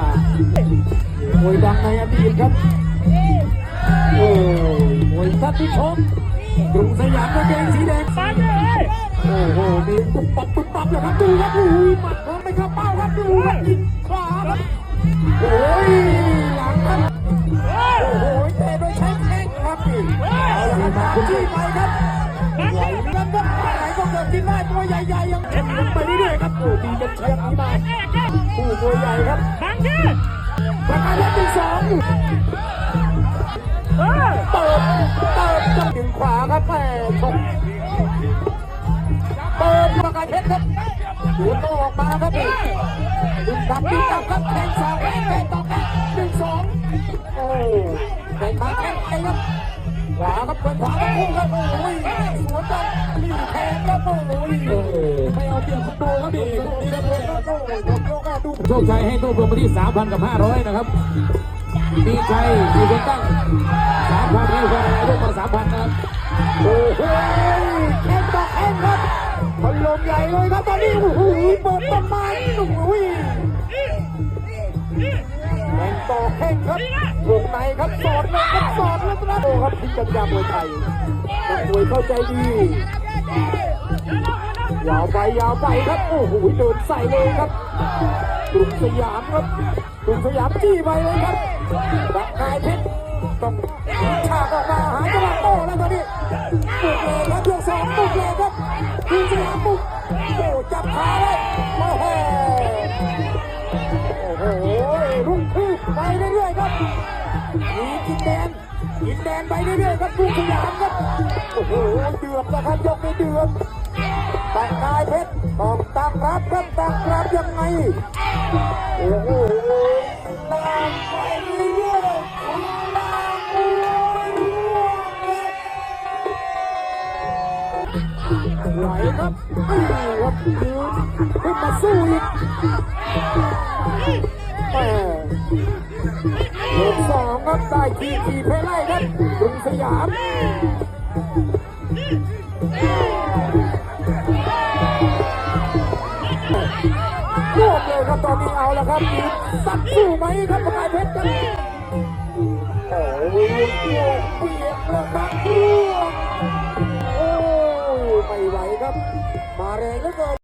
ว่าโวยดังในอดีตครับโอ้ยมวยท่านผู้ชมกรุงสยามกางเกงสีแดงฟันเลยโอ้โหมีปุ๊บปั๊บปุ๊บปั๊บเลยครับดูครับโอ้ยหมัดพร้อมไปเข้าเป้าครับดูครับยิงขวาครับโอ้ยหลังครับโอ้โหเตะโดยใช้แข้งครับนี่เอาละครับจี้ไปครับไหลแล้วก็ไหนก็เกิดกินได้ตัวใหญ่ๆยังเอ็นไปเรื่อยๆครับโอ้ดีเป็นเชียร์นี้มาผู้ตัวใหญ่ครับ ประกาศรอบที่สองเปิดเปิดจังดึงขวาครับแม่ชกเปิดประกาศเพชรครับหัวโตออกมาครับนี่ดึงดับดึงดับครับแทงสองแทงแทงต่อแทงหนึ่งสองโอ้แทงมาแทงไปครับขวาครับเป็นขวาครับพุ่งครับโอ้ยสวนจังนี่แทงครับโอ้ยไม่เอาเปรียบคุณโตครับนี่นี่ครับ โชคชัยให้ตู้รวมมาที่ 3,000 กับ 500 นะครับ มีชัยมีคนตั้ง 3,000ให้คนอะไรร่วมมา 3,000 นะครับ โอ้โหแข้งต่อแข้งครับพลมใหญ่เลยครับตอนนี้โอ้โหเปิดต้นไม้โอ้โหแข่งต่อแข้งครับวงในครับสอดเลยครับสอดแล้วนะโอ้ครับพิจัญญามวยไทยนักมวยเข้าใจดี ยาวไปยาวไปครับโอ้โหเดินใส่เลยครับกรุงสยามครับกรุงสยามจี้ไปเลยครับรักนายเพชรต้องฉากออกมาหาจังหวะโต้แล้วตอนนี้บุกเลยครับยกสองบุกเลยครับกรุงสยามบุกโอ้จับขาเลยมาแห่โอ้โหรุ่งคืบไปเรื่อยๆครับมีกินแดนกินแดนไปเรื่อยๆครับกรุงสยามครับโอ้โหเดือดนะครับยกนี้เดือด แต่กายเพชรต้องตั้งรับครับตั้งรับยังไงโอ้โหตามไปเรื่อยๆตามไปเรื่อยๆไหวครับนี่ครับยืนขึ้นมาสู้อีกแหม่ยกสองครับได้ทีทีเพไล่ครับกรุงสยาม ละครับสักสู้ไหมครับประกายเพชรกันโอ้ยเปียกเปียกแล้วครับร่วงโอ้ยไม่ไหวครับ มาแรงเหลือเกิน